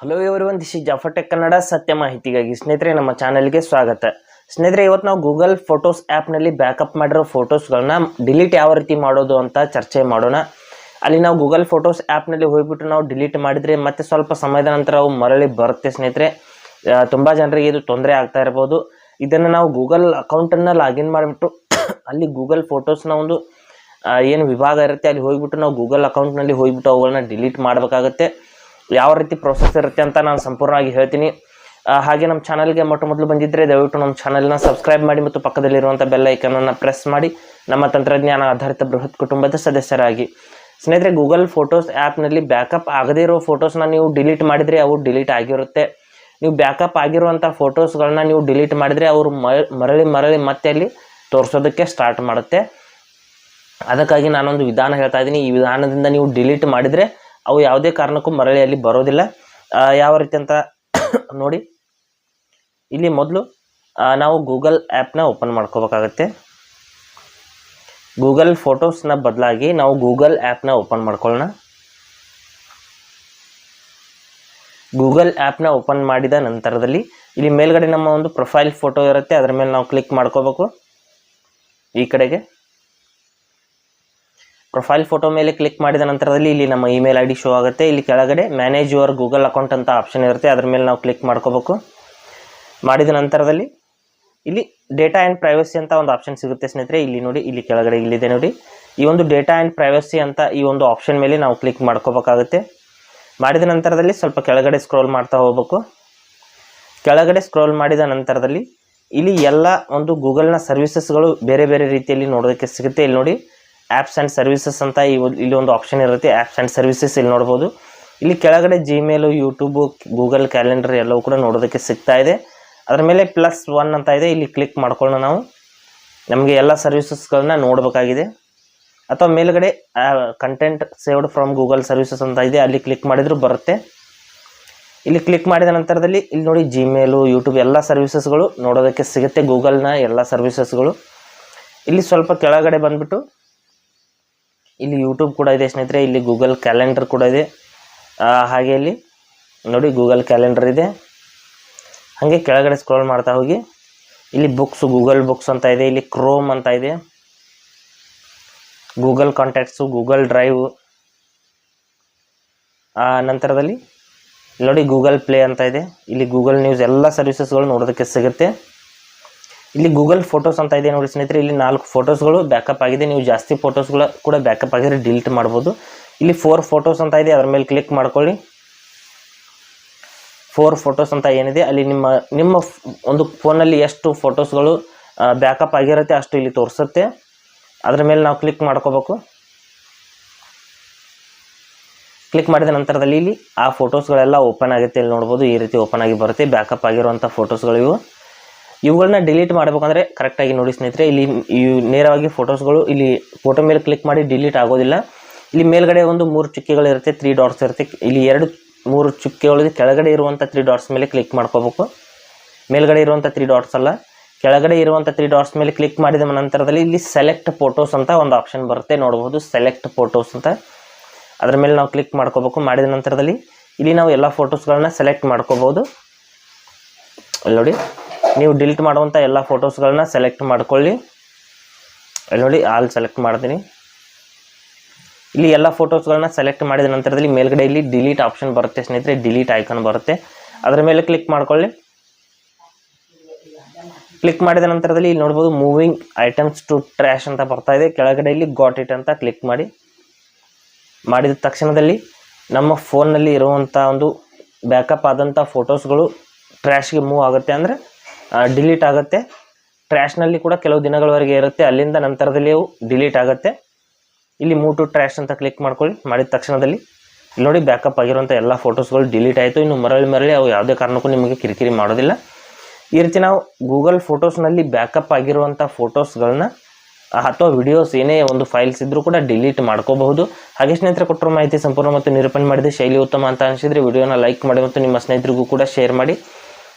Hello ಇವರು this is ಜಾಫರ್ಟೆಕ್ Kannada ಸತ್ಯ ಮಾಹಿತಿಗಾಗಿ ಸ್ನೇಹಿತರೆ, ನಮ್ಮ ಚಾನಲ್ಗೆ ಸ್ವಾಗತ. ಸ್ನೇಹಿತರೆ, ಇವತ್ತು ನಾವು ಗೂಗಲ್ ಫೋಟೋಸ್ ಆ್ಯಪ್ನಲ್ಲಿ ಬ್ಯಾಕಪ್ ಮಾಡಿರೋ ಫೋಟೋಸ್ಗಳನ್ನ ಡಿಲೀಟ್ ಯಾವ ರೀತಿ ಮಾಡೋದು ಅಂತ ಚರ್ಚೆ ಮಾಡೋಣ. ಅಲ್ಲಿ ನಾವು ಗೂಗಲ್ ಫೋಟೋಸ್ ಆ್ಯಪ್ನಲ್ಲಿ ಹೋಗಿಬಿಟ್ಟು ನಾವು ಡಿಲೀಟ್ ಮಾಡಿದರೆ ಮತ್ತೆ ಸ್ವಲ್ಪ ಸಮಯದ ನಂತರ ಅವು ಮರಳಿ ಬರುತ್ತೆ ಸ್ನೇಹಿತರೆ. ತುಂಬ ಜನರಿಗೆ ಇದು ತೊಂದರೆ ಆಗ್ತಾ ಇರ್ಬೋದು. ಇದನ್ನು ನಾವು ಗೂಗಲ್ ಅಕೌಂಟನ್ನು ಲಾಗಿನ್ ಮಾಡಿಬಿಟ್ಟು ಅಲ್ಲಿ ಗೂಗಲ್ ಫೋಟೋಸ್ನ ಒಂದು ಏನು ವಿಭಾಗ ಇರುತ್ತೆ, ಅಲ್ಲಿ ಹೋಗಿಬಿಟ್ಟು ನಾವು ಗೂಗಲ್ ಅಕೌಂಟ್ನಲ್ಲಿ ಹೋಗಿಬಿಟ್ಟು ಅವುಗಳನ್ನ ಡಿಲೀಟ್ ಮಾಡಬೇಕಾಗತ್ತೆ. ಯಾವ ರೀತಿ ಪ್ರೊಸೆಸ್ ಇರುತ್ತೆ ಅಂತ ನಾನು ಸಂಪೂರ್ಣವಾಗಿ ಹೇಳ್ತೀನಿ. ಹಾಗೆ ನಮ್ಮ ಚಾನಲ್ಗೆ ಮೊಟ್ಟ ಮೊದಲು ಬಂದಿದ್ದರೆ ದಯವಿಟ್ಟು ನಮ್ಮ ಚಾನಲ್ನ ಸಬ್ಸ್ಕ್ರೈಬ್ ಮಾಡಿ ಮತ್ತು ಪಕ್ಕದಲ್ಲಿರುವಂಥ ಬೆಲ್ ಐಕನನ್ನು ಪ್ರೆಸ್ ಮಾಡಿ. ನಮ್ಮ ತಂತ್ರಜ್ಞಾನ ಆಧಾರಿತ ಬೃಹತ್ ಕುಟುಂಬದ ಸದಸ್ಯರಾಗಿ. ಸ್ನೇಹಿತರೆ ಗೂಗಲ್ ಫೋಟೋಸ್ ಆ್ಯಪ್ನಲ್ಲಿ ಬ್ಯಾಕಪ್ ಆಗದೇ ಇರೋ ಫೋಟೋಸ್ನ ನೀವು ಡಿಲೀಟ್ ಮಾಡಿದರೆ ಅವು ಡಿಲೀಟ್ ಆಗಿರುತ್ತೆ. ನೀವು ಬ್ಯಾಕಪ್ ಆಗಿರುವಂಥ ಫೋಟೋಸ್ಗಳನ್ನ ನೀವು ಡಿಲೀಟ್ ಮಾಡಿದರೆ ಅವರು ಮರಳಿ ಮರಳಿ ಮತ್ತೆ ಅಲ್ಲಿ ತೋರಿಸೋದಕ್ಕೆ ಸ್ಟಾರ್ಟ್ ಮಾಡುತ್ತೆ. ಅದಕ್ಕಾಗಿ ನಾನೊಂದು ವಿಧಾನ ಹೇಳ್ತಾ ಇದ್ದೀನಿ. ಈ ವಿಧಾನದಿಂದ ನೀವು ಡಿಲೀಟ್ ಮಾಡಿದರೆ ಅವು ಯಾವುದೇ ಕಾರಣಕ್ಕೂ ಮರಳಿ ಅಲ್ಲಿ ಬರೋದಿಲ್ಲ ಯಾವ ರೀತಿ ಅಂತ ನೋಡಿ. ಇಲ್ಲಿ ಮೊದಲು ನಾವು ಗೂಗಲ್ ಆ್ಯಪ್ನ ಓಪನ್ ಮಾಡ್ಕೋಬೇಕಾಗತ್ತೆ. ಗೂಗಲ್ ಫೋಟೋಸ್ನ ಬದಲಾಗಿ ನಾವು ಗೂಗಲ್ ಆ್ಯಪ್ನ ಓಪನ್ ಮಾಡ್ಕೊಳ್ಳೋಣ. ಗೂಗಲ್ ಆ್ಯಪ್ನ ಓಪನ್ ಮಾಡಿದ ನಂತರದಲ್ಲಿ ಇಲ್ಲಿ ಮೇಲ್ಗಡೆ ನಮ್ಮ ಒಂದು ಪ್ರೊಫೈಲ್ ಫೋಟೋ ಇರುತ್ತೆ. ಅದರ ಮೇಲೆ ನಾವು ಕ್ಲಿಕ್ ಮಾಡ್ಕೋಬೇಕು. ಈ ಕಡೆಗೆ. ಪ್ರೊಫೈಲ್ ಫೋಟೋ ಮೇಲೆ ಕ್ಲಿಕ್ ಮಾಡಿದ ನಂತರದಲ್ಲಿ ಇಲ್ಲಿ ನಮ್ಮ ಇಮೇಲ್ ಐ ಡಿ ಶೋ ಆಗುತ್ತೆ. ಇಲ್ಲಿ ಕೆಳಗಡೆ ಮ್ಯಾನೇಜ್ ಯುವರ್ ಗೂಗಲ್ ಅಕೌಂಟ್ ಅಂತ ಆಪ್ಷನ್ ಇರುತ್ತೆ. ಅದ್ರ ಮೇಲೆ ನಾವು ಕ್ಲಿಕ್ ಮಾಡ್ಕೋಬೇಕು. ಮಾಡಿದ ನಂತರದಲ್ಲಿ ಇಲ್ಲಿ ಡೇಟಾ ಆ್ಯಂಡ್ ಪ್ರೈವಸಿ ಅಂತ ಒಂದು ಆಪ್ಷನ್ ಸಿಗುತ್ತೆ ಸ್ನೇಹಿತರೆ. ಇಲ್ಲಿ ನೋಡಿ, ಇಲ್ಲಿ ಕೆಳಗಡೆ ಇಲ್ಲಿದೆ ನೋಡಿ. ಈ ಒಂದು ಡೇಟಾ ಆ್ಯಂಡ್ ಪ್ರೈವಸಿ ಅಂತ ಈ ಒಂದು ಆಪ್ಷನ್ ಮೇಲೆ ನಾವು ಕ್ಲಿಕ್ ಮಾಡ್ಕೋಬೇಕಾಗುತ್ತೆ. ಮಾಡಿದ ನಂತರದಲ್ಲಿ ಸ್ವಲ್ಪ ಕೆಳಗಡೆ ಸ್ಕ್ರೋಲ್ ಮಾಡ್ತಾ ಹೋಗ್ಬೇಕು. ಕೆಳಗಡೆ ಸ್ಕ್ರೋಲ್ ಮಾಡಿದ ನಂತರದಲ್ಲಿ ಇಲ್ಲಿ ಎಲ್ಲ ಒಂದು ಗೂಗಲ್ನ ಸರ್ವಿಸಸ್ಗಳು ಬೇರೆ ಬೇರೆ ರೀತಿಯಲ್ಲಿ ನೋಡೋದಕ್ಕೆ ಸಿಗುತ್ತೆ. ಇಲ್ಲಿ ನೋಡಿ ಆ್ಯಪ್ಸ್ ಆ್ಯಂಡ್ ಸರ್ವಿಸಸ್ ಅಂತ ಈ ಇಲ್ಲಿ ಒಂದು ಆಪ್ಷನ್ ಇರುತ್ತೆ ಆ್ಯಪ್ಸ್ ಆ್ಯಂಡ್ ಸರ್ವಿಸಸ್ ಇಲ್ಲಿ ನೋಡ್ಬೋದು. ಇಲ್ಲಿ ಕೆಳಗಡೆ ಜಿಮೇಲು ಯೂಟ್ಯೂಬು ಗೂಗಲ್ ಕ್ಯಾಲೆಂಡರ್ ಎಲ್ಲವೂ ಕೂಡ ನೋಡೋದಕ್ಕೆ ಸಿಗ್ತಾ ಇದೆ. ಅದರ ಮೇಲೆ ಪ್ಲಸ್ ಒನ್ ಅಂತ ಇದೆ. ಇಲ್ಲಿ ಕ್ಲಿಕ್ ಮಾಡ್ಕೊಳ್ಳೋಣ ನಾವು. ನಮಗೆ ಎಲ್ಲ ಸರ್ವಿಸಸ್ಗಳನ್ನ ನೋಡಬೇಕಾಗಿದೆ. ಅಥವಾ ಮೇಲುಗಡೆ content saved from Google services ಅಂತ ಇದೆ. ಅಲ್ಲಿ ಕ್ಲಿಕ್ ಮಾಡಿದರೂ ಬರುತ್ತೆ. ಇಲ್ಲಿ ಕ್ಲಿಕ್ ಮಾಡಿದ ನಂತರದಲ್ಲಿ ಇಲ್ಲಿ ನೋಡಿ ಜಿಮೇಲು ಯೂಟ್ಯೂಬ್ ಎಲ್ಲ ಸರ್ವಿಸಸ್ಗಳು ನೋಡೋದಕ್ಕೆ ಸಿಗುತ್ತೆ. ಗೂಗಲ್ನ ಎಲ್ಲ ಸರ್ವಿಸಸ್ಗಳು ಇಲ್ಲಿ ಸ್ವಲ್ಪ ಕೆಳಗಡೆ ಬಂದ್ಬಿಟ್ಟು ಇಲ್ಲಿ ಯೂಟ್ಯೂಬ್ ಕೂಡ ಇದೆ ಸ್ನೇಹಿತರೆ, ಇಲ್ಲಿ ಗೂಗಲ್ ಕ್ಯಾಲೆಂಡರ್ ಕೂಡ ಇದೆ. ಹಾಗೆ ಇಲ್ಲಿ ನೋಡಿ ಗೂಗಲ್ ಕ್ಯಾಲೆಂಡರ್ ಇದೆ. ಹಾಗೆ ಕೆಳಗಡೆ ಸ್ಕ್ರೋಲ್ ಮಾಡ್ತಾ ಹೋಗಿ. ಇಲ್ಲಿ ಬುಕ್ಸ್ ಗೂಗಲ್ ಬುಕ್ಸ್ ಅಂತ ಇದೆ, ಇಲ್ಲಿ ಕ್ರೋಮ್ ಅಂತ ಇದೆ. ಗೂಗಲ್ ಕಾಂಟ್ಯಾಕ್ಟ್ಸು ಗೂಗಲ್ ಡ್ರೈವ್ ಆ, ನಂತರದಲ್ಲಿ ನೋಡಿ ಗೂಗಲ್ ಪ್ಲೇ ಅಂತ ಇದೆ. ಇಲ್ಲಿ ಗೂಗಲ್ ನ್ಯೂಸ್ ಎಲ್ಲ ಸರ್ವಿಸಸ್ಗಳು ನೋಡೋದಕ್ಕೆ ಸಿಗುತ್ತೆ. ಇಲ್ಲಿ ಗೂಗಲ್ ಫೋಟೋಸ್ ಅಂತ ಇದೆ ನೋಡಿ ಸ್ನೇಹಿತರೆ. ಇಲ್ಲಿ ನಾಲ್ಕು ಫೋಟೋಸ್ಗಳು ಬ್ಯಾಕಪ್ ಆಗಿದೆ. ನೀವು ಜಾಸ್ತಿ ಫೋಟೋಸ್ಗಳ ಕೂಡ ಬ್ಯಾಕಪ್ ಆಗಿದ್ರೆ ಡಿಲೀಟ್ ಮಾಡ್ಬೋದು. ಇಲ್ಲಿ ಫೋರ್ ಫೋಟೋಸ್ ಅಂತ ಇದೆ. ಅದ್ರ ಮೇಲೆ ಕ್ಲಿಕ್ ಮಾಡ್ಕೊಳ್ಳಿ. ಫೋರ್ ಫೋಟೋಸ್ ಅಂತ ಏನಿದೆ? ಅಲ್ಲಿ ನಿಮ್ಮ ನಿಮ್ಮ ಒಂದು ಫೋನಲ್ಲಿ ಎಷ್ಟು ಫೋಟೋಸ್ಗಳು ಬ್ಯಾಕಪ್ ಆಗಿರುತ್ತೆ ಅಷ್ಟು ಇಲ್ಲಿ ತೋರಿಸುತ್ತೆ. ಅದ್ರ ಮೇಲೆ ನಾವು ಕ್ಲಿಕ್ ಮಾಡ್ಕೋಬೇಕು. ಕ್ಲಿಕ್ ಮಾಡಿದ ನಂತರದಲ್ಲಿ ಇಲ್ಲಿ ಆ ಫೋಟೋಸ್ಗಳೆಲ್ಲ ಓಪನ್ ಆಗುತ್ತೆ. ಇಲ್ಲಿ ನೋಡ್ಬೋದು ಈ ರೀತಿ ಓಪನ್ ಆಗಿ ಬರುತ್ತೆ. ಬ್ಯಾಕಪ್ ಆಗಿರುವಂಥ ಫೋಟೋಸ್ಗಳು ಇವು. ಇವುಗಳನ್ನ ಡಿಲೀಟ್ ಮಾಡಬೇಕಂದ್ರೆ ಕರೆಕ್ಟಾಗಿ ನೋಡಿ ಸ್ನೇಹಿತರೆ, ಇಲ್ಲಿ ಇವು ನೇರವಾಗಿ ಫೋಟೋಸ್ಗಳು ಇಲ್ಲಿ ಫೋಟೋ ಮೇಲೆ ಕ್ಲಿಕ್ ಮಾಡಿ ಡಿಲೀಟ್ ಆಗೋದಿಲ್ಲ. ಇಲ್ಲಿ ಮೇಲ್ಗಡೆ ಒಂದು ಮೂರು ಚುಕ್ಕೆಗಳು ಇರುತ್ತೆ ತ್ರೀ ಡಾಟ್ಸ್ ಇರುತ್ತೆ. ಇಲ್ಲಿ ಎರಡು, ಮೂರು ಚುಕ್ಕೆಗಳು ಕೆಳಗಡೆ ಇರುವಂಥ ತ್ರೀ ಡಾಟ್ಸ್ ಮೇಲೆ ಕ್ಲಿಕ್ ಮಾಡ್ಕೋಬೇಕು. ಮೇಲ್ಗಡೆ ಇರುವಂಥ ತ್ರೀ ಡಾಟ್ಸ್ ಅಲ್ಲ, ಕೆಳಗಡೆ ಇರುವಂಥ ತ್ರೀ ಡಾಟ್ಸ್ ಮೇಲೆ ಕ್ಲಿಕ್ ಮಾಡಿದ ನಂತರದಲ್ಲಿ ಇಲ್ಲಿ ಸೆಲೆಕ್ಟ್ ಫೋಟೋಸ್ ಅಂತ ಒಂದು ಆಪ್ಷನ್ ಬರುತ್ತೆ, ನೋಡ್ಬೋದು ಸೆಲೆಕ್ಟ್ ಫೋಟೋಸ್ ಅಂತ. ಅದ್ರ ಮೇಲೆ ನಾವು ಕ್ಲಿಕ್ ಮಾಡ್ಕೋಬೇಕು. ಮಾಡಿದ ನಂತರದಲ್ಲಿ ಇಲ್ಲಿ ನಾವು ಎಲ್ಲ ಫೋಟೋಸ್ಗಳನ್ನ ಸೆಲೆಕ್ಟ್ ಮಾಡ್ಕೋಬೋದು. ಅಲ್ಲಿ ನೋಡಿ. ನೀವು ಡಿಲೀಟ್ ಮಾಡುವಂಥ ಎಲ್ಲ ಫೋಟೋಸ್ಗಳನ್ನ ಸೆಲೆಕ್ಟ್ ಮಾಡ್ಕೊಳ್ಳಿ. ನೋಡಿ ಆಲ್ ಸೆಲೆಕ್ಟ್ ಮಾಡ್ತೀನಿ. ಇಲ್ಲಿ ಎಲ್ಲ ಫೋಟೋಸ್ಗಳನ್ನ ಸೆಲೆಕ್ಟ್ ಮಾಡಿದ ನಂತರದಲ್ಲಿ ಮೇಲ್ಗಡೆ ಇಲ್ಲಿ ಡಿಲೀಟ್ ಆಪ್ಷನ್ ಬರುತ್ತೆ ಸ್ನೇಹಿತರೆ ಡಿಲೀಟ್ ಐಕಾನ್ ಬರುತ್ತೆ. ಅದರ ಮೇಲೆ ಕ್ಲಿಕ್ ಮಾಡ್ಕೊಳ್ಳಿ. ಕ್ಲಿಕ್ ಮಾಡಿದ ನಂತರದಲ್ಲಿ ಇಲ್ಲಿ ನೋಡ್ಬೋದು ಮೂವಿಂಗ್ ಐಟಮ್ಸ್ ಟು ಟ್ರ್ಯಾಶ್ ಅಂತ ಬರ್ತಾ ಇದೆ. ಕೆಳಗಡೆ ಇಲ್ಲಿ ಗಾಟ್ ಇಟ್ ಅಂತ ಕ್ಲಿಕ್ ಮಾಡಿ. ಮಾಡಿದ ತಕ್ಷಣದಲ್ಲಿ ನಮ್ಮ ಫೋನ್ನಲ್ಲಿ ಇರುವಂಥ ಒಂದು ಬ್ಯಾಕಪ್ ಆದಂಥ ಫೋಟೋಸ್ಗಳು ಟ್ರ್ಯಾಶ್ಗೆ ಮೂವ್ ಆಗುತ್ತೆ. ಅಂದರೆ ಡಿಲೀಟ್ ಆಗುತ್ತೆ. ಟ್ರ್ಯಾಶ್ನಲ್ಲಿ ಕೂಡ ಕೆಲವು ದಿನಗಳವರೆಗೆ ಇರುತ್ತೆ. ಅಲ್ಲಿಂದ ನಂತರದಲ್ಲಿ ಡಿಲೀಟ್ ಆಗುತ್ತೆ. ಇಲ್ಲಿ ಮೂವ್ ಟು ಟ್ರ್ಯಾಶ್ ಅಂತ ಕ್ಲಿಕ್ ಮಾಡ್ಕೊಳ್ಳಿ. ಮಾಡಿದ ತಕ್ಷಣದಲ್ಲಿ ಇಲ್ಲಿ ನೋಡಿ ಬ್ಯಾಕಪ್ ಆಗಿರುವಂಥ ಎಲ್ಲ ಫೋಟೋಸ್ಗಳು ಡಿಲೀಟ್ ಆಯಿತು. ಇನ್ನು ಮರಳಿ ಮರಳಿ ಅವು ಯಾವುದೇ ಕಾರಣಕ್ಕೂ ನಿಮಗೆ ಕಿರಿಕಿರಿ ಮಾಡೋದಿಲ್ಲ. ಈ ರೀತಿ ನಾವು ಗೂಗಲ್ ಫೋಟೋಸ್ನಲ್ಲಿ ಬ್ಯಾಕಪ್ ಆಗಿರುವಂಥ ಫೋಟೋಸ್ಗಳನ್ನ ಅಥವಾ ವಿಡಿಯೋಸ್ ಏನೇ ಒಂದು ಫೈಲ್ಸ್ ಇದ್ದರೂ ಕೂಡ ಡಿಲೀಟ್ ಮಾಡ್ಕೋಬಹುದು. ಹಾಗೆ ಸ್ನೇಹಿತರೆ, ಕೊಟ್ಟಿರೋ ಮಾಹಿತಿ ಸಂಪೂರ್ಣ ಮತ್ತು ನಿರೂಪಣೆ ಮಾಡಿದೆ ಶೈಲಿ ಉತ್ತಮ ಅಂತ ಅನಿಸಿದರೆ ವಿಡಿಯೋನ ಲೈಕ್ ಮಾಡಿ ಮತ್ತು ನಿಮ್ಮ ಸ್ನೇಹಿತರಿಗೂ ಕೂಡ ಶೇರ್ ಮಾಡಿ.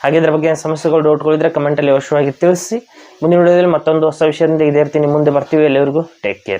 ಹಾಗೆ ಇದ್ರ ಬಗ್ಗೆ ಸಮಸ್ಯೆಗಳು ಡೌಟ್ಗಳಿದ್ರೆ ಕಮೆಂಟಲ್ಲಿ ಅವಶ್ಯವಾಗಿ ತಿಳಿಸಿ. ಮುಂದಿನ ವಿಡಿಯೋದಲ್ಲಿ ಮತ್ತೊಂದು ಹೊಸ ವಿಷಯದಿಂದ ಇದೇ ಇರ್ತೀನಿ ಮುಂದೆ ಬರ್ತೀವಿ. ಎಲ್ಲರಿಗೂ ಟೇಕ್ ಕೇರ್